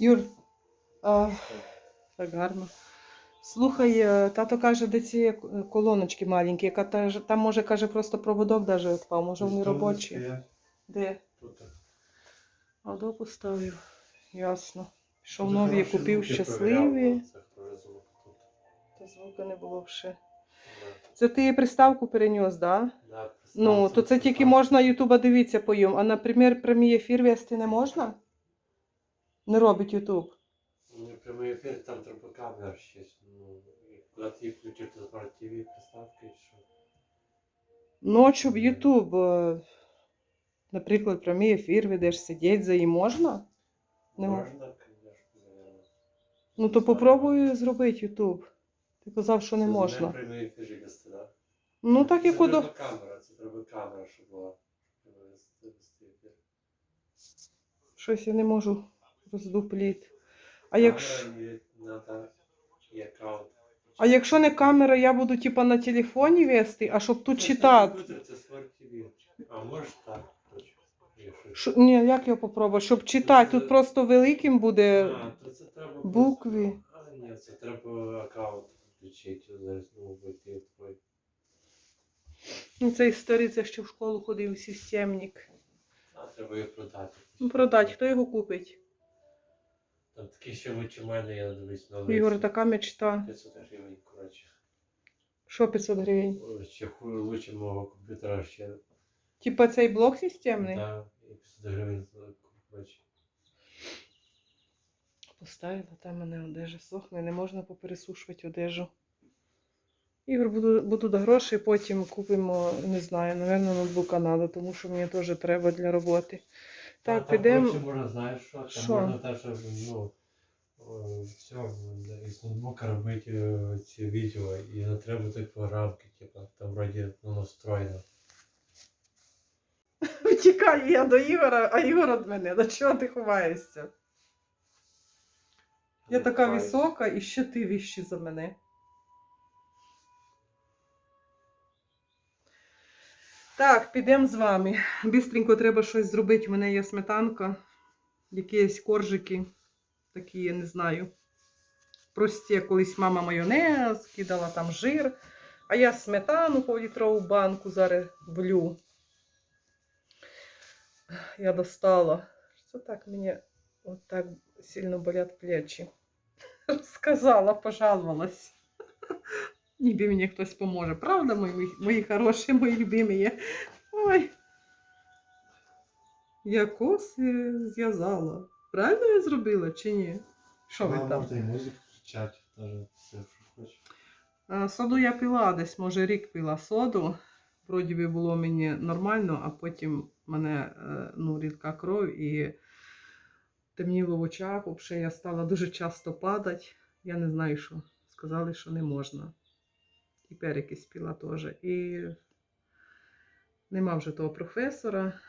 Юр, а, так гарно. Слухай, е, тато каже, де ці е, колоночки маленькі, яка та там може каже просто проводок даже відпав, може вони робочі. Де? Тут. А до поставив. Ясно. Пішов нові, купив щасливі. Та звука не було ще. Це ти приставку перенес, да? Да, Ну, то це тільки можна Ютуба дивитися по йому. А, наприклад, прямий ефір вести не можна? Не робить Ютуб. Ну, прямий ефір, там треба камера ще. Ну, коли ти включив, то смарт ТВ, приставки що. Ночі в Ютуб, е, наприклад, прямий ефір ведеш, сидіти за її можна? Не можна. Можна, звісно. Ну то попробуй зробити Ютуб. Ти казав, що не Це можна. Не прямий ефір вести, да? Ну так Це як удо. треба камера, це треба камера, щоб була. щоб вести- вести ефір. Щось я не можу роздупліти. А якщо, а якщо не камера, я буду типа на телефоні вести, а щоб тут читати. А може так. Ні, як його попробувати? Щоб читати, тут просто великим буде букви. А, ні, це треба аккаунт включити. Зараз ну, вийти твій. Ну, це історія, це ще в школу ходив системник. А треба її продати. Ну, продать, хто його купить? Там такий ще лучше мене, я дивлюсь на Ігор, така мечта. 500 гривень, коротше. Що 500 гривень? Ще ху- лучше мого комп'ютера ще. Типа цей блок системний? Да, 500 гривень, коротше. Поставила, там мене одежа сохне, не можна попересушувати одежу. Ігор, буду, будуть гроші, потім купимо, не знаю, напевно, ноутбука треба, тому що мені теж треба для роботи. Так, А підемо. можна, знаєш що? Там Що? можна теж, ну, все, із ноутбука робити е, ці відео, і не треба буде програмки, типу, там вроді ну, настроєно. Втікаю я до Ігора, а Ігор від мене. До чого ти ховаєшся? Я така висока і ще ти вищий за мене. Так, підемо з вами. Бістренько треба щось зробити. У мене є сметанка, якісь коржики, такі, я не знаю. Прості, колись мама майонез, кидала там жир. А я сметану півлітрову банку зараз влю. Я достала. Що так мені от так сильно болять плечі? Сказала, пожаловалась. Ніби мені хтось поможе. Правда, мої, мої хороші, мої любимі? Ой. Я коси зв'язала. Правильно я зробила чи ні? Що ви там? Можна і музику включати, все, що хочеш. Е, Соду я пила десь, може, рік пила соду. Вроді би було мені нормально, а потім мене е, ну, рідка кров і темніло в очах. Взагалі я стала дуже часто падати. Я не знаю, що. Сказали, що не можна. І перекись пила теж. І нема вже того професора.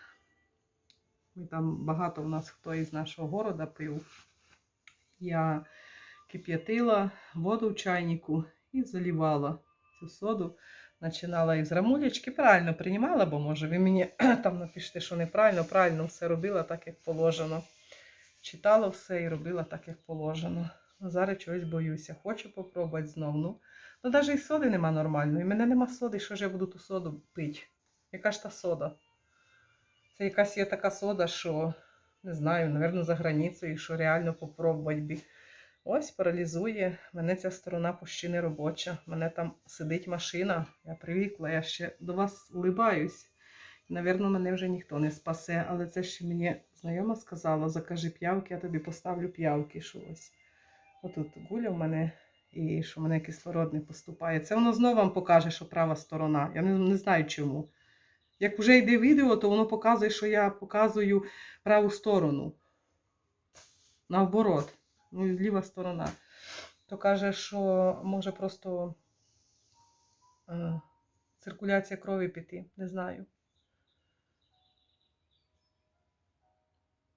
І там багато в нас хто із нашого города пив. Я кип'ятила воду в чайнику і заливала цю соду. Починала із рамулечки, правильно приймала, бо може ви мені там напишете, що неправильно, правильно все робила так, як положено. Читала все і робила так, як положено. Зараз чогось боюся. Хочу попробувати знову. Ну навіть і соди нема нормальної. У мене нема соди, що ж я буду ту соду пити. Яка ж та сода? Це якась є така сода, що не знаю, напевно, за границею, що реально попробувати. Ось паралізує. Мене ця сторона почти не робоча. Мене там сидить машина. Я привикла, я ще до вас улибаюсь. Навірно, мене вже ніхто не спасе, але це ще мені знайома сказала: закажи п'явки, я тобі поставлю п'явки. Що ось. Отут гуля в мене і що в мене кислород не поступає. Це воно знову вам покаже, що права сторона. Я не, не знаю чому. Як вже йде відео, то воно показує, що я показую праву сторону. Наоборот ну, ліва сторона. То каже, що може просто е, циркуляція крові піти. Не знаю.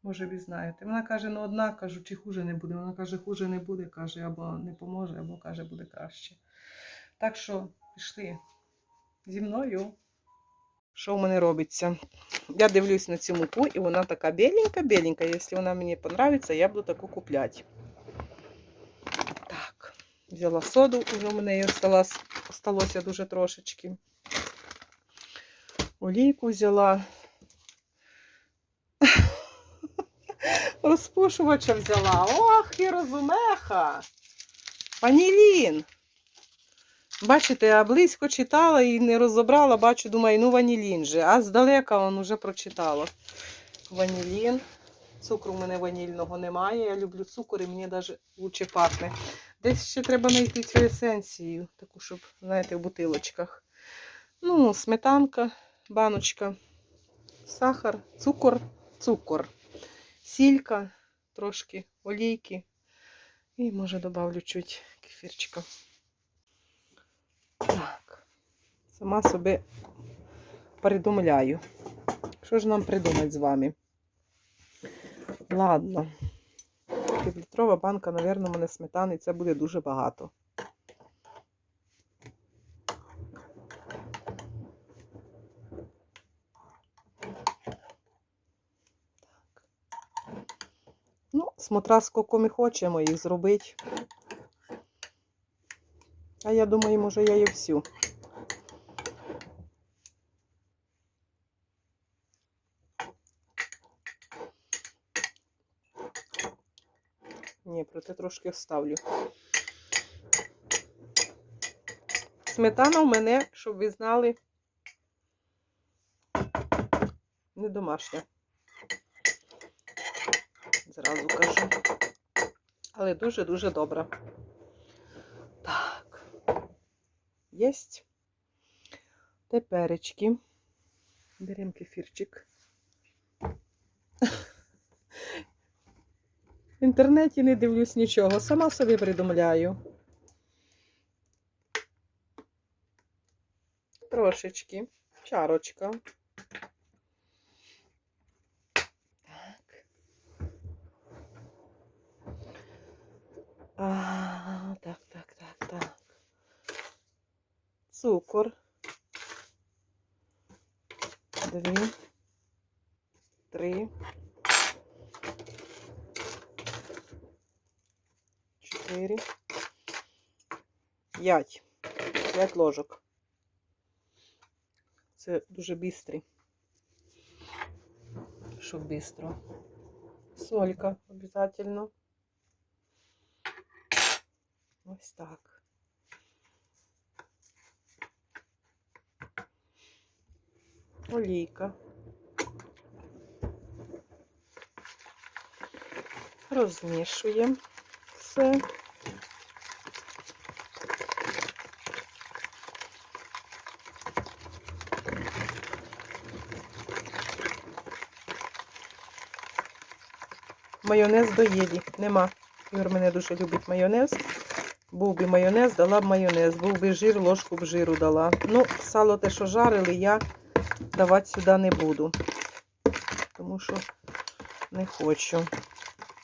Може, ви знаєте. Вона каже, ну одна, кажу, чи хуже не буде. Вона каже, хуже не буде, каже, або не поможе, або каже, буде краще. Так що пішли зі мною. що в мене робиться. Я дивлюсь на цю муку, і вона така біленька-біленька. Якщо вона мені подобається, я буду таку купляти. Так, взяла соду, вже в мене її осталося дуже трошечки. Олійку взяла. Розпушувача взяла. Ох, і розумеха. Ванілін. Бачите, я близько читала і не розібрала, бачу, думаю, ну ванілін же. А здалека он уже прочитала. Ванілін. Цукру в мене ванільного немає. Я люблю цукор і мені навіть лучше пахне. Десь ще треба знайти цю есенцію, таку, щоб, знаєте, в бутилочках. Ну, сметанка, баночка, сахар, цукор, цукор, сілька, трошки олійки. І може добавлю чуть кефірчика. Так, сама собі придумляю. Що ж нам придумати з вами? Ладно. Півлітрова банка, мабуть, мене сметани, це буде дуже багато. Смотря скільки ми хочемо їх зробити. А я думаю, може, я її всю. Ні, проте трошки вставлю. Сметана у мене, щоб ви знали, не домашня. Зразу кажу. Але дуже-дуже добра. Так. Єсть. Теперечки. Беремо кефірчик. В інтернеті не дивлюсь нічого, сама собі придумляю. Трошечки. Чарочка. А, так, так, так, так. Цукор. Дві. Три. Чотири. П'ять. П'ять ложок. Це дуже бистрий. Щоб бистро. Солька обов'язково. Ось так. Олійка. Розмішуємо все. Майонез доїлі. Нема. Ігор мене дуже любить майонез. Був би майонез, дала б майонез. Був би жир, ложку б жиру дала. Ну, сало те, що жарили, я давати сюди не буду. Тому що не хочу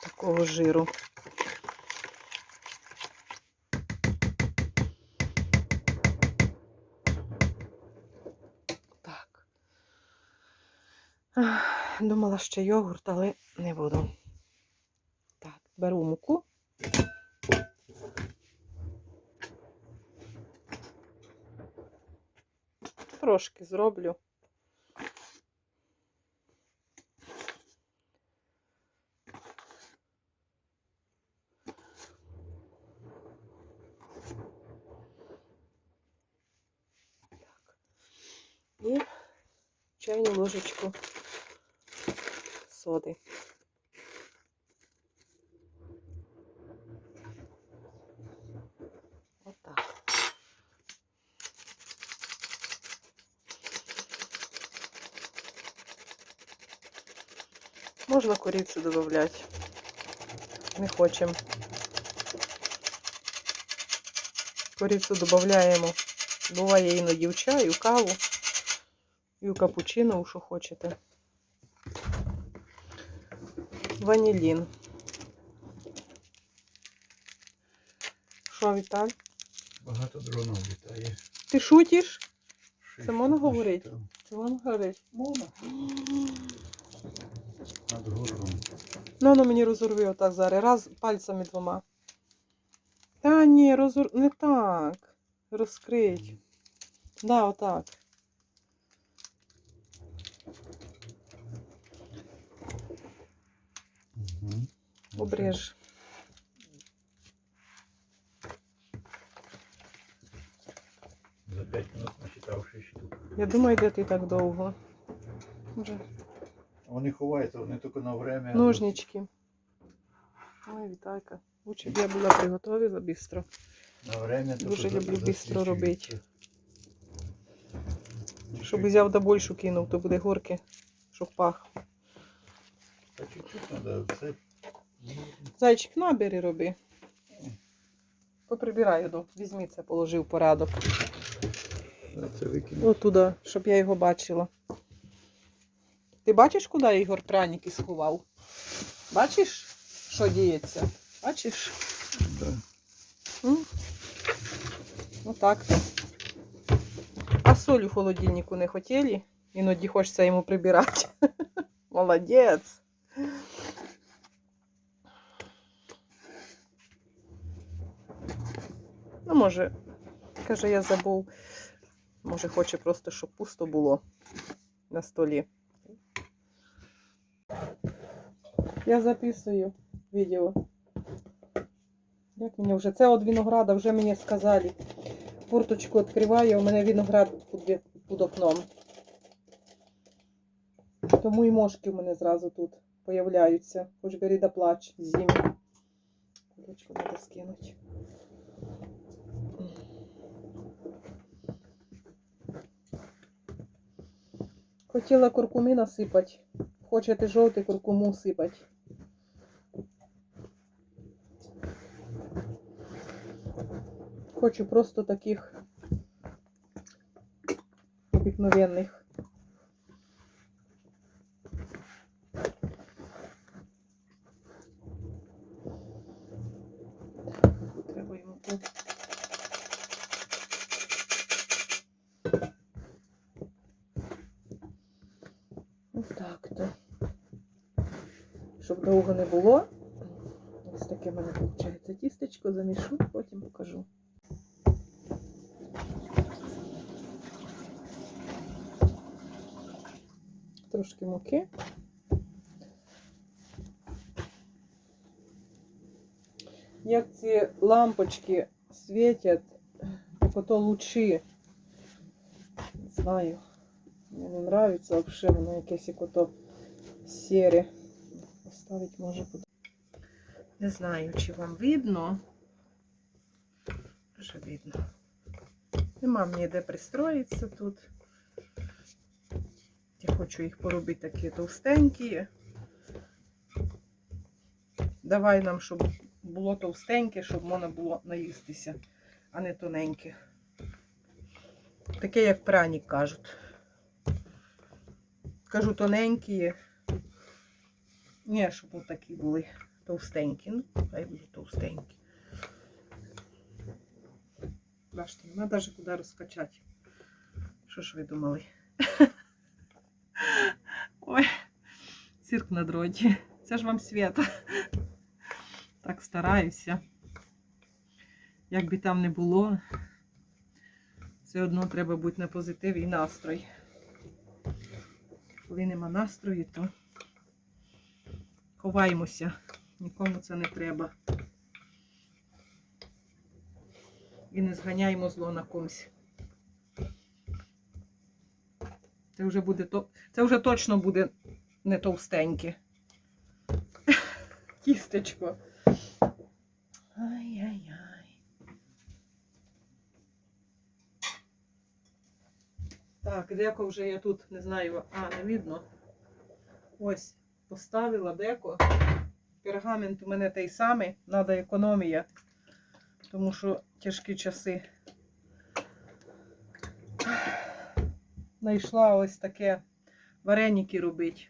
такого жиру. Так. Думала, ще йогурт, але не буду. Так, беру муку. Трошки зроблю. Так. І чайну ложечку соди. Можна корицю додати. Не хочемо. Корицю додаємо. Буває іноді в чай, в каву, і в капучино, що хочете. Ванілін. Що, Віталь? Багато дронів літає. Ти шутиш? Це можна штук говорити? насчитав. Вон горить. Горлом. Ну, ну мені розорви отак зараз. Раз пальцями двома. Та ні, розор... не так. Розкрить. Да, отак. Угу. Обріж. За 5 минут насчитав 6 штук. Я думаю, де ти так довго. Вже. Вони ховаються, вони тільки на время. Ножнички. Ой, Вітайка. Лучше б я була приготовила бістро. На время Дуже люблю бистро робити. Щоб взяв да більшу кинув, то буде горки, щоб пах. Та чуть-чуть треба все. Зайчик, набери роби. Поприбираю до. Візьми це, положи в порядок. Це щоб я його бачила. Ти бачиш, куди Ігор пряники сховав? Бачиш, що діється? Бачиш? Да. Отак то. А соль у холодильнику не хотіли? Іноді хочеться йому прибирати. Молодець. Ну, може, каже, я забув. Може, хоче просто, щоб пусто було на столі. Я записую відео. Як мені вже? Це від винограда, вже мені сказали. Форточку відкриваю, у мене виноград під, під окном. Тому і мошки у мене зразу тут появляються. Хоч бери да плач зимі. Кулечку треба скинути. Хотіла куркуми насипати. Хочете жовтий куркуму сипати. Хочу просто таких обикновенних. Треба йому тут. Отак то. Щоб не було. Ось таке в мене виходить тістечко, замішу, потім покажу. Трошки муки. Як ці лампочки світять, ото лучі. Не знаю. Мені не нравиться взагалі, воно якесь як ото сіре. Поставить може буде. Не знаю, чи вам видно. Вже видно. Нема мені де пристроїтися тут. Я хочу їх поробити такі товстенькі. Давай нам, щоб було товстеньке, щоб можна було наїстися, а не тоненьке. Таке, як пряник кажуть. Кажу тоненькі. Ні, щоб от такі були товстенькі. Ну, хай будуть товстенькі. Бачите, нема навіть куди розкачати. Що ж ви думали? Ой, цирк на дроті. Це ж вам свята. Так стараюся. Як би там не було, все одно треба бути на позитиві і настрой. Коли нема настрою, то ховаємося. Нікому це не треба. І не зганяємо зло на комусь. Це вже буде. Це вже точно буде не товстеньке. Кістечко. Ай-яй-яй. Так, деко вже я тут не знаю, а не видно. Ось, поставила деко. Пергамент у мене той самий, треба економія, тому що тяжкі часи. Знайшла ось таке вареники робити.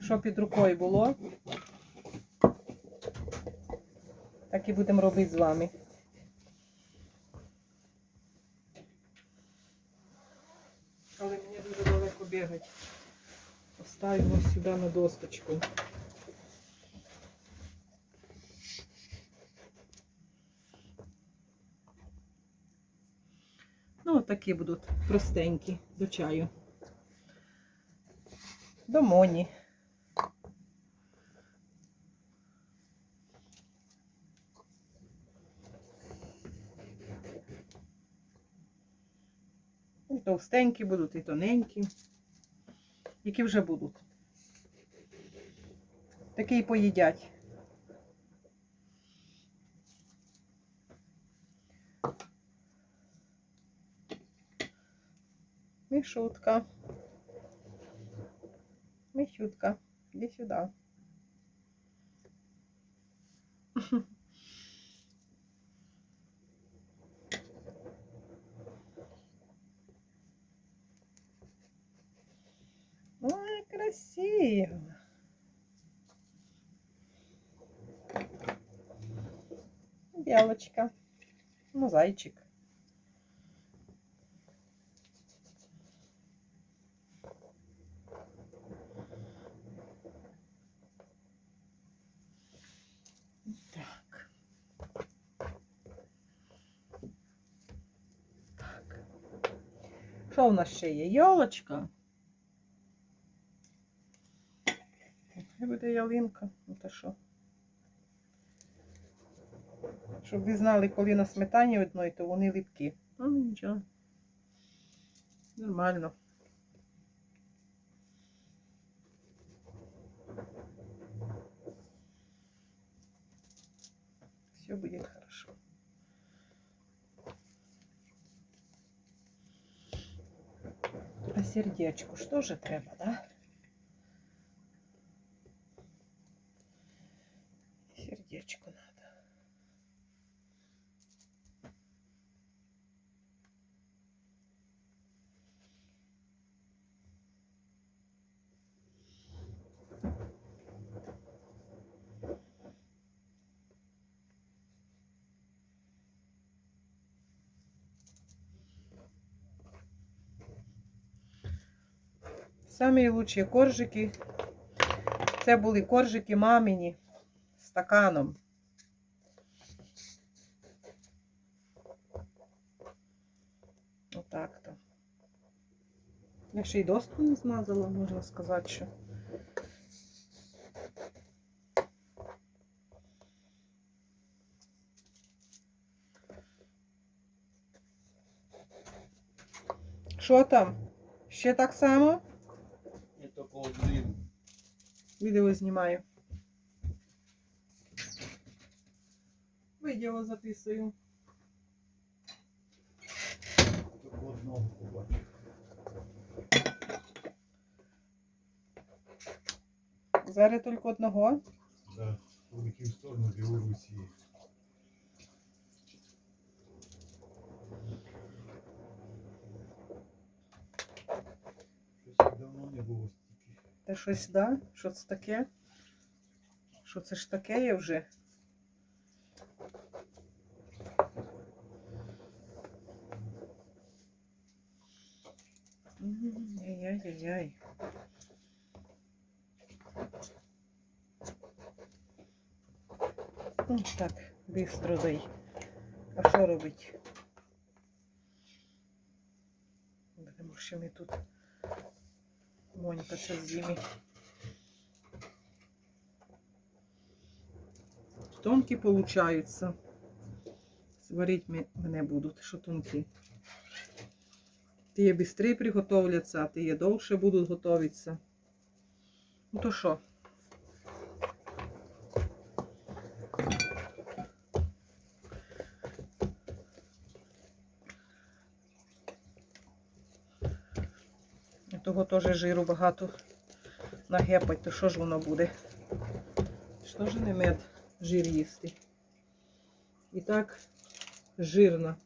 Що під рукою було, так і будемо робити з вами. Але мені дуже далеко бігати. Поставимо сюди на досточку. Ну, такі будуть простенькі до чаю. До моні. І товстенькі будуть, і тоненькі. Які вже будуть. Такий поїдять. Мішутка. Мішутка. Іди сюди. Красиво. Белочка. Ну, зайчик. Так. Так. Що у нас ще є? Буде ялинка. Ну то що? Щоб ви знали, коли на сметані одної, то вони липкі. Ну нічого. Нормально. Все будет хорошо. А сердечку что же треба, да? Сердечку надо. Самі лучші коржики. Це були коржики мамині стаканом. Отак то. Я ще й доску не змазала, можна сказати, що. Що там? Ще так само? Один. Відео знімаю. Відео записую. Одного побачив. Зараз тільки одного. Да. Улетів в сторону Білорусі. Щось давно не було. Та щось, да? Що це таке? Що це ж таке є вже? М, Яй-яй-яй. Ну, Так, бистро дай. А що робить? Будемо ще ми тут. Монька це зимі. Тонкі получаються. Сварить мене будуть, що тонкі. Ті швидше приготовляться, а ті довше будуть готуватися. Ну то що? Того теж жиру багато нагепать, то що ж воно буде? Що ж не мед жир їсти? І так жирно.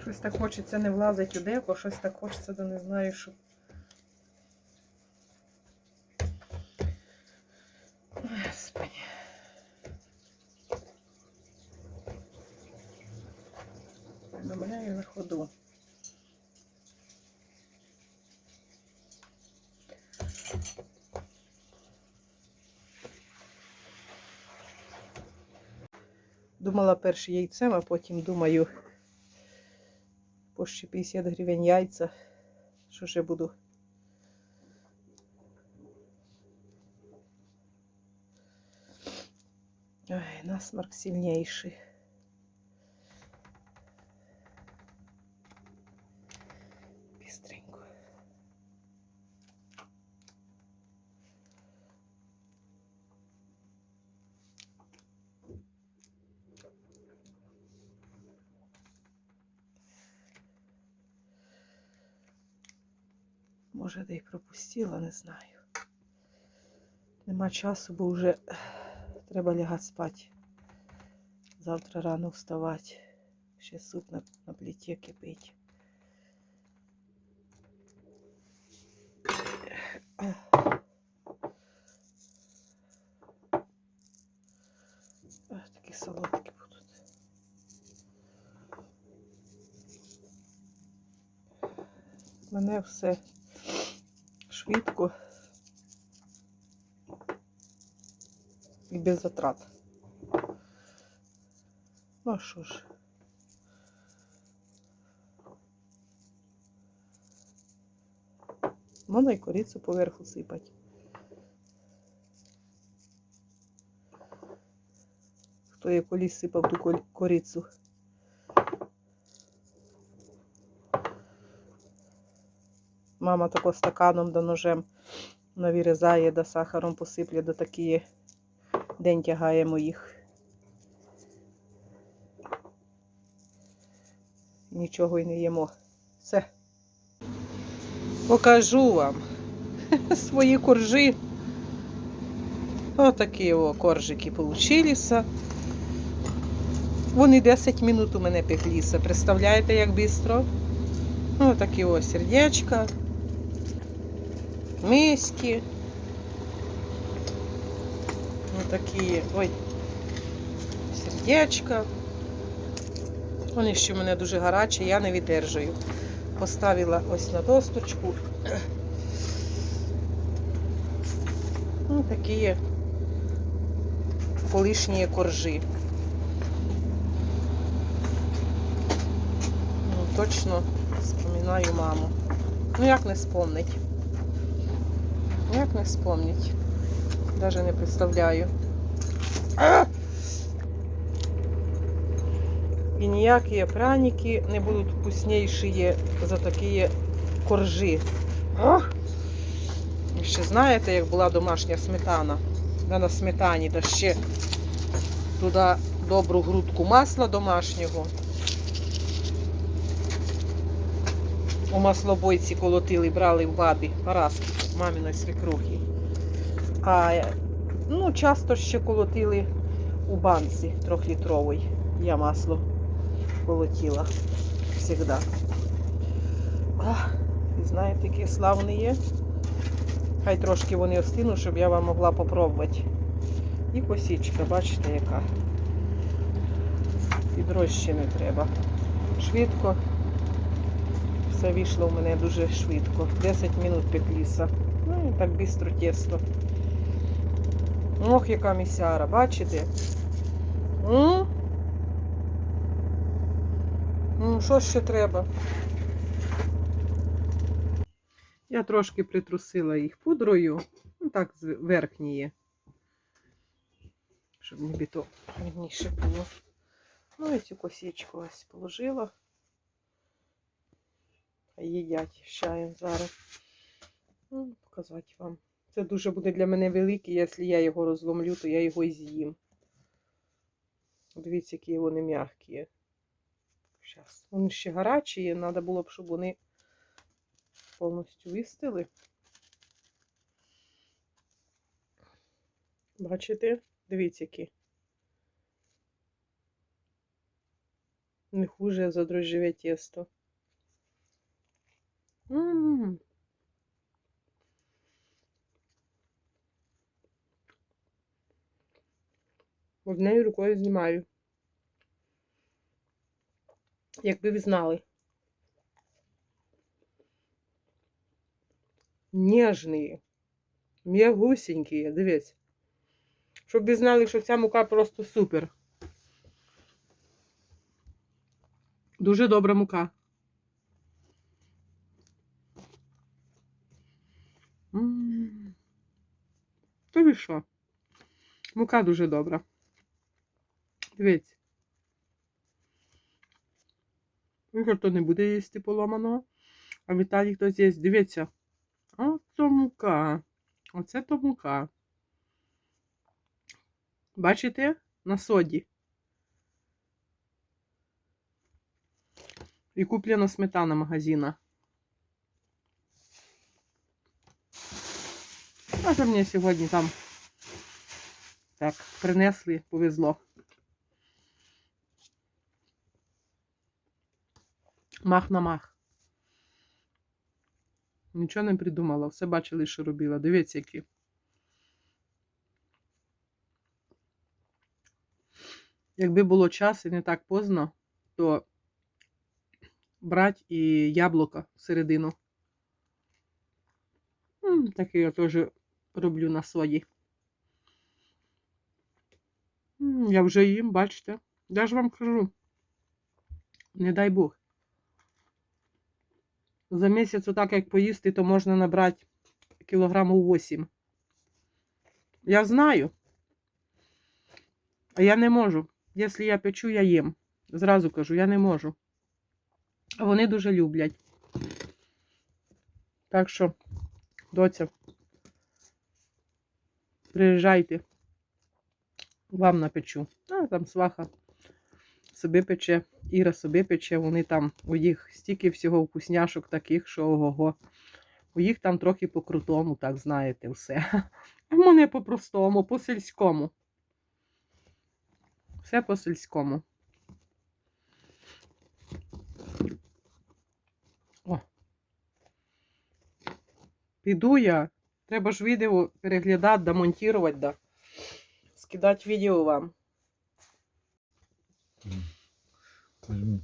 Щось так хочеться не влазить у деко, щось так хочеться, то не знаю, що. Ой, Господи. Домовляю на ходу. Думала перше яйцем, а потім думаю, по ще 50 гривень яйця. Що ж я буду? Ой, насморк сильнейший. Може, де й пропустила, не знаю. Нема часу, бо вже треба лягати спати. Завтра рано вставати. Ще суп на, на плиті кипить. Такі солодкі будуть. Мене все швидко і без затрат. Ну що ж. Можна і корицю поверху сипати. Хто я колись сипав ту корицю. Мама тако стаканом да ножем навірізає, да сахаром посиплє, до такі день тягаємо їх. Нічого й не їмо. Все. Покажу вам свої коржі. Отакі о коржики получилися. Вони 10 минут у мене пекліся. Представляєте, як швидко? Отакі о сердечка. Миски. Отакі, ой, сердечка. Вони ще в мене дуже гарячі, я не віддержую. Поставила ось на досточку. Ну, такі колишні коржі. Ну, точно вспоминаю маму. Ну як не спомнить? Як не спомнить? Даже не представляю. І ніякі пряники не будуть вкусніші за такі коржі. Ох! І Ще знаєте, як була домашня сметана? Да на сметані, да ще туди добру грудку масла домашнього. У маслобойці колотили, брали в бабі Параски, маминої свекрухи. А ну, часто ще колотили у банці трьохлітровій. Я масло колотила завжди. І знаєте, які славні є. Хай трошки вони остинуть, щоб я вам могла попробувати. І косічка, бачите, яка. Підрожче не треба. Швидко. Все вийшло в мене дуже швидко. 10 минут пекліса. Ну і так бистро тісто. Ох, яка місяра, бачите? Ну, що ще треба? Я трошки притрусила їх пудрою. Ну так, з верхньої. Щоб ніби то рівніше було. Ну і цю косічку ось положила. Їдять з зараз. Ну, показати вам. Це дуже буде для мене великий, якщо я його розломлю, то я його і з'їм. Дивіться, які вони м'які. Зараз. Вони ще гарячі, треба було б, щоб вони повністю вистили. Бачите? Дивіться, які. Не хуже за дрожжеве тісто. М. Однією рукою знімаю. Якби ви знали. Ніжні, м'ягусінькі, дивіться. Щоб ви знали, що ця мука просто супер. Дуже добра мука. М. Та ви що? Мука дуже добра. Дивіться. Ігор то не буде їсти поломаного. А Віталій хтось є. Дивіться. О, то мука. Оце то мука. Бачите? На соді. І куплена сметана магазина. А що мені сьогодні там так принесли, повезло. Мах на мах. Нічого не придумала, все бачили, що робила. Дивіться, які. Якби було час і не так поздно, то брати і яблука всередину. Таке я теж роблю на соді. Я вже їм, бачите. Я ж вам кажу. Не дай Бог. За місяць, отак як поїсти, то можна набрати кілограмів 8. Я знаю. А я не можу. Якщо я печу, я їм. Зразу кажу, я не можу. А вони дуже люблять. Так що, доця, приїжджайте. Вам напечу. А там сваха собі пече, Іра собі пече, вони там, у їх стільки всього вкусняшок таких, що ого-го. У їх там трохи по-крутому, так знаєте, все. В мене по-простому, по-сільському. Все по-сільському. О. Піду я. Треба ж відео переглядати, да монтувати, да. Скидати відео вам. Возьму.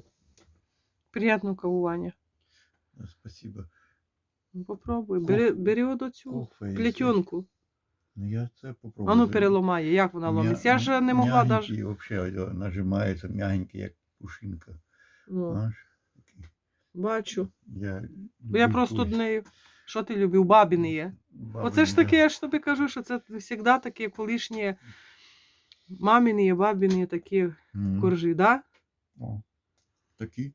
Приятного кавування. Спасибо. Ну, Попробуй. Бери, бери оцю плетенку. Ну, я це попробую. Ну переломає, як вона ломиться. Я ж не могла навіть. навіть. Вообще нажимається м'ягенький, як пушинка. Ну, бачу. Я, Бо я просто нею. Що ти любив? Бабіни є. Оце ж таке, я ж тобі кажу, що це завжди такі колишні маміни, є, бабіни є такі коржі, да? О, такі.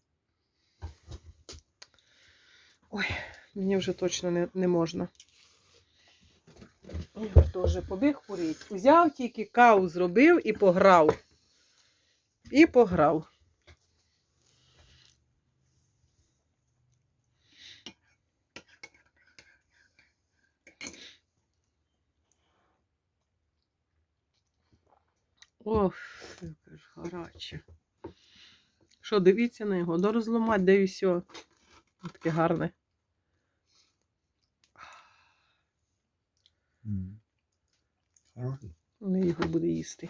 Мені вже точно не, не можна. Ігор теж побіг курить. Взяв тільки каву зробив і пограв. І пограв. Ох, яке ж гаряче. Що, дивіться на його, до розламати, де і все. Таке гарне. Хороший. Не його буде їсти.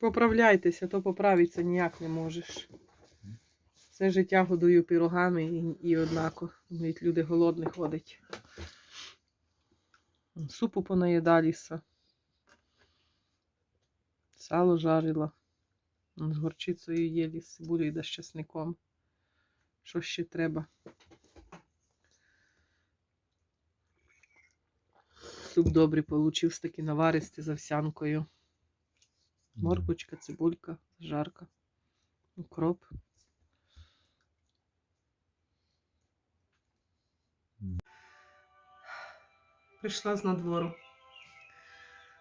Поправляйтеся, то поправитися ніяк не можеш. Все життя годую пірогами і, і однако. Навіть люди голодні ходять. Супу понаїдалися. Сало жарила. З горчицею єлі, з цибулею да з чесником. Що ще треба? Суп добрий получився такий наваристий з овсянкою. Морквочка, цибулька, жарка, укроп. Прийшла з надвору.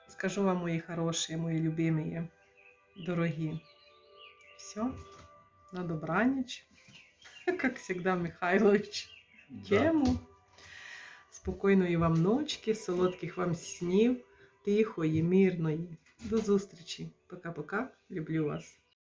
Скажу вам, мої хороші, мої любимі, дорогі. Все, на добраніч. Как всегда, Михайлович. Тему. Спокійної вам ночки, солодких вам снів, тихої, мирної. До зустрічі. Пока-пока. Люблю вас.